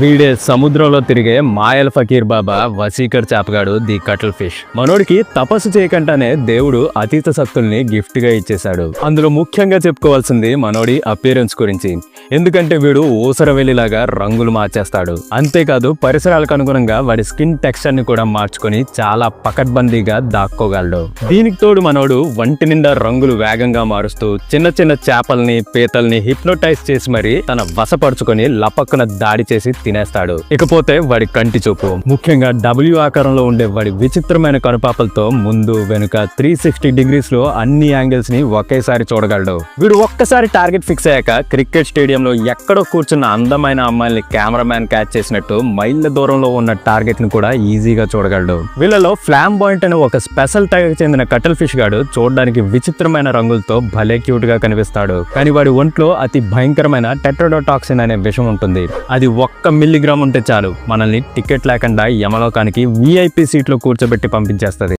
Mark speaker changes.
Speaker 1: వీడే సముద్రంలో తిరిగే మాయల్ ఫకీర్ బాబా వసీకర్ చేపగాడు ది కటల్ ఫిష్. మనోడికి తపస్సు చేయకుండానే దేవుడు అతీత శక్తుల్ని గిఫ్ట్గా ఇచ్చేశాడు. అందులో ముఖ్యంగా చెప్పుకోవాల్సింది మనోడి అపియరెన్స్ గురించి. ఎందుకంటే వీడు ఊసరవెల్లిలాగా రంగులు మార్చేస్తాడు. అంతేకాదు పరిసరాలకు అనుగుణంగా వాడి స్కిన్ టెక్స్చర్ని కూడా మార్చుకొని చాలా పకడ్బందీగా దాక్కోగలడు. దీనికి తోడు మనోడు వంటి నిండా రంగులు వేగంగా మారుస్తూ చిన్న చిన్న చేపల్ని పీతల్ని హిప్నోటైజ్ చేసి మరి తన వశపరుచుకొని లపక్కున దాడి చేసి తినేస్తాడు. ఇకపోతే వాడి కంటి చూపు. ముఖ్యంగా డబ్ల్యూ ఆకారంలో ఉండే వాడి విచిత్రమైన కనుపాపలతో ముందు వెనుక త్రీ సిక్స్టీ డిగ్రీస్లో అన్ని యాంగిల్స్ని ఒకేసారి చూడగలడు. వీడు ఒక్కసారి టార్గెట్ ఫిక్స్ అయ్యాక క్రికెట్ స్టేడియంలో ఎక్కడో కూర్చున్న అందమైన అమ్మాయిని కెమెరామ్యాన్ క్యాచ్ చేసినట్టు మైళ్ళ దూరంలో ఉన్న టార్గెట్ని కూడా ఈజీగా చూడగలడు. వీళ్ళలో ఫ్లామ్ బాయింట్ అనే ఒక స్పెషల్ టైప్ చెందిన కటల్ ఫిష్ గాడు చూడడానికి విచిత్రమైన రంగులతో భలే క్యూట్గా కనిపిస్తాడు. కానీ వాడి ఒంట్లో అతి భయంకరమైన టెట్రోడోటాక్సిన్ అనే విషం ఉంటుంది. అది ఒక్క ఒక్క మిల్లీగ్రామ్ ఉంటే చాలు. మనల్ని టికెట్ లేకుండా యమలోకానికి విఐపి సీట్లో కూర్చోబెట్టి పంపించేస్తుంది.